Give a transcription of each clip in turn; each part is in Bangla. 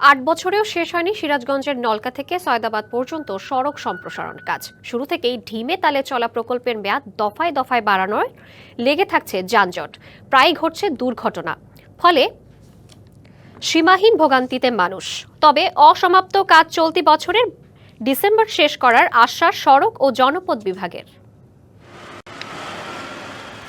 আট বছরেও শেষ হয়নি সিরাজগঞ্জের নলকা থেকে সয়দাবাদ পর্যন্ত সড়ক সম্প্রসারণ কাজ। শুরু থেকেই ঢিমে তালে চলা প্রকল্পের মেয়াদ দফায় দফায় বাড়ানোর লেগে থাকছে যানজট। প্রায় ঘটছে দুর্ঘটনা। ফলে সীমাহীন ভোগান্তিতে মানুষ। তবে অসমাপ্ত কাজ চলতি বছরের ডিসেম্বর শেষ করার আশ্বাস সড়ক ও জনপদ বিভাগের।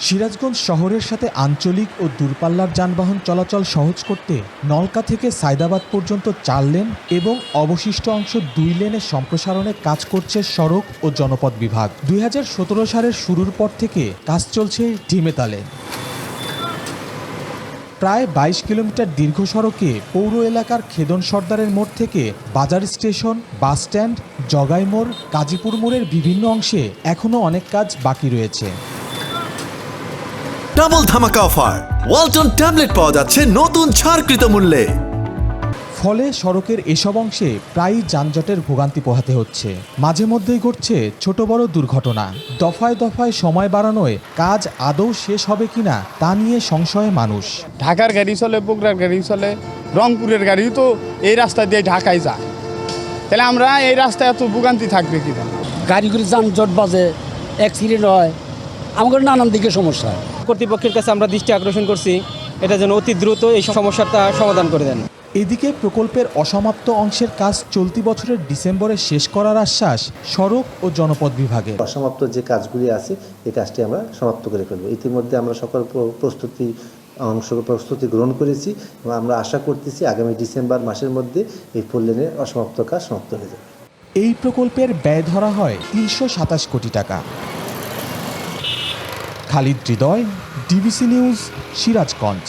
সিরাজগঞ্জ শহরের সাথে আঞ্চলিক ও দূরপাল্লার যানবাহন চলাচল সহজ করতে নলকা থেকে সায়দাবাদ পর্যন্ত চার লেন এবং অবশিষ্ট অংশ দুই লেনে সম্প্রসারণে কাজ করছে সড়ক ও জনপদ বিভাগ। দুই হাজার সতেরো সালের শুরুর পর থেকে কাজ চলছে ঢিমেতালে। প্রায় বাইশ কিলোমিটার দীর্ঘ সড়কে পৌর এলাকার খেদন সর্দারের মোড় থেকে বাজার স্টেশন বাস স্ট্যান্ড জগাই মোড়, কাজীপুর মোড়ের বিভিন্ন অংশে এখনও অনেক কাজ বাকি রয়েছে। ডাবল ধামাকা অফার। ওয়ালটন ট্যাবলেট পাওয়া যাচ্ছে নতুন ছাড়কৃত মূল্যে। ফলে সড়কের এসব অংশে প্রায়ই যানজটের ভোগান্তি পোহাতে হচ্ছে। মাঝে মধ্যেই ঘটছে ছোট বড় দুর্ঘটনা। দফায় দফায় সময় বাড়ানোয় কাজ আদৌ শেষ হবে কিনা তা নিয়ে সংশয়ে মানুষ। ঢাকার গাড়ি চলে বগুড়ার গাড়ি চলে রংপুরের গাড়িও তো এই রাস্তা দিয়ে ঢাকায় যায়। তাহলে আমরা এই রাস্তায় এত ভোগান্তি থাকবে কিনা গাড়িগুলি যানজট বাজে অ্যাক্সিডেন্ট হয় আমাদের নানান দিকে সমস্যা। কর্তৃপক্ষের কাছে আমরা দৃষ্টি আকর্ষণ করছি এটা যেন অতি দ্রুত এই সমস্যাটা সমাধান করে দেন। এদিকে প্রকল্পের অসমাপ্ত অংশের কাজ চলতি বছরের ডিসেম্বরে শেষ করার আশ্বাস সড়ক ও জনপদ বিভাগে অসমাপ্ত যে কাজগুলি আছে এই কাজটি আমরা সমাপ্ত করে ফেলব। ইতিমধ্যে আমরা সকল প্রস্তুতি অংশ প্রস্তুতি গ্রহণ করেছি এবং আমরা আশা করতেছি আগামী ডিসেম্বর মাসের মধ্যে এই ফুল লেনের অসমাপ্ত কাজ সমাপ্ত হয়ে যাবে। এই প্রকল্পের ব্যয় ধরা হয় তিনশো সাতাশ কোটি টাকা। Khalid Hridoy DBC news Sirajganj.